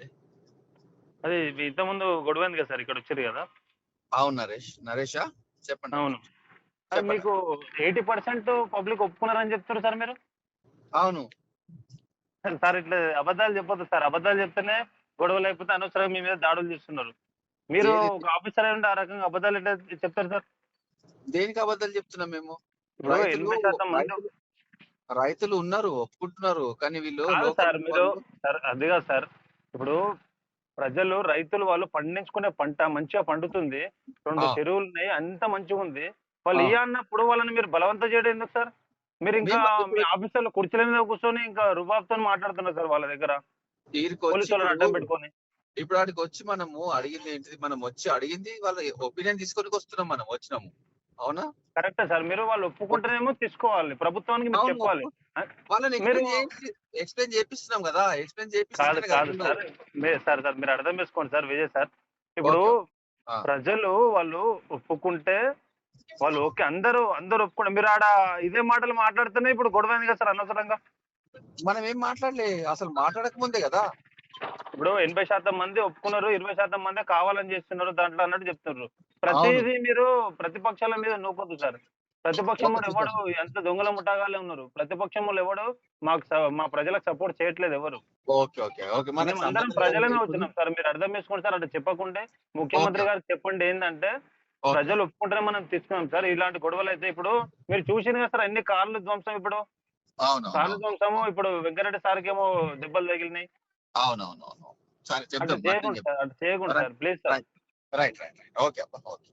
చెప్పండి అది ఇంతకుముందు గొడవైంది కదా సార్ ఇక్కడ వచ్చారు కదా? అవును నరేష్. నరేషా? చెప్పండి. అవును. చెప్పండి. మీకు ఎయిటీ పర్సెంట్ పబ్లిక్ ఒప్పుకున్నారని చెప్తారు సార్ మీరు? అవును. సార్ ఇట్లా అబద్ధాలు చెప్పొద్దు సార్. అబద్ధాలు చెప్తేనే గొడవలు అయిపోతే అనవసరంగా మీ మీద దాడులు చేస్తున్నారు. మీరు ఏది? ఒక ఆఫీసర్ అయి ఉంటే ఆ రకంగా అబద్ధాలు ఎట్లా చెప్తారు సార్? దేనికి అబద్ధాలు చెప్తున్నాం మేము? ఇప్పుడు రైతులు ఎనభై శాతం మంది రైతులు- రైతులు ఉన్నారు ఒప్పుకుంటున్నారు కానీ వీళ్ళు కాదు లోకల్ సార్ మీరు వాళ్ళు- సార్ అది కాదు సార్. ఇప్పుడు ప్రజలు రైతులు వాళ్ళు పండించుకునే పంట మంచిగా పండుతుంది. రెండు. చెరువులు ఉన్నాయి అంత మంచిగా ఉంది. వాళ్ళు. ఇయ్య అన్నప్పుడు వాళ్ళని మీరు బలవంతం చేయడం ఎందుకు సార్? మీరు ఇంకా మీ ఆఫీసర్లు కుర్చీల మీద కూర్చొని ఇంకా రుబాబ్తో మాట్లాడుతున్నారు సార్ వాళ్ళ దగ్గర. అడ్డం పెట్టుకొని. ఇప్పుడు ఆడికి వచ్చి మనము అడిగింది ఏంటిది? మనం వచ్చి అడిగింది వాళ్ళ ఒపీనియన్ తీసుకొని వస్తున్నాం మనం వచ్చినాము అవునా? కరెక్టే సార్. మీరు వాళ్ళు ఒప్పుకుంటేనేమో తీసుకోవాలి. ప్రభుత్వానికి మీరు. చెప్పాలి. ఎక్స్ప్లెయిన్ చేపిస్తున్నాం కదా ఎక్స్ప్లెయిన్ కాదు కాదు సార్ సార్ సార్ మీరు అర్థం చేసుకోండి సార్ విజయ్ సార్. ఇప్పుడు ఆ. ప్రజలు వాళ్ళు ఒప్పుకుంటే వాళ్ళు ఓకే అందరూ అందరూ ఒప్పుకుంటే మీరు ఆడ ఇదే మాటలు మాట్లాడుతూనే ఇప్పుడు గొడవ అయింది కదా సార్ అనవసరంగా? మనం ఏం మాట్లాడలే అసలు మాట్లాడక ముందే కదా. ఇప్పుడు ఎనభై శాతం మంది ఒప్పుకున్నారు ఇరవై శాతం మంది కావాలని చేస్తున్నారు దాంట్లో అన్నట్టు చెప్తున్నారు. ప్రతిదీ మీరు ప్రతిపక్షాల మీద నూకొద్దు సార్. ప్రతిపక్షం వాళ్ళు ఎవడు ఎంత దొంగల ముఠాగాలే ఉన్నారు? ప్రతిపక్షం వాళ్ళు ఎవడు మాకు మా ప్రజలకు సపోర్ట్ చేయట్లేదు ఎవరు? అందరం లేదు. వచ్చినాం సార్. మీరు అర్థం చేసుకోండి సార్ అట్లా చెప్పకుంటే ముఖ్యమంత్రి. గారు చెప్పండి ఏంటంటే. ప్రజలు ఒప్పుకుంటేనే మనం తీసుకున్నాం సార్. ఇలాంటి గొడవలు అయితే ఇప్పుడు మీరు చూసిన కదా సార్ ఎన్ని కార్లు ధ్వంసం ఇప్పుడు. కార్లు ధ్వంసము ఇప్పుడు వెంకరెడ్డి సార్కి ఏమో దెబ్బలు తగిలినాయి. సరే చేయకుండా sir sir. Please sir. Right right okay okay.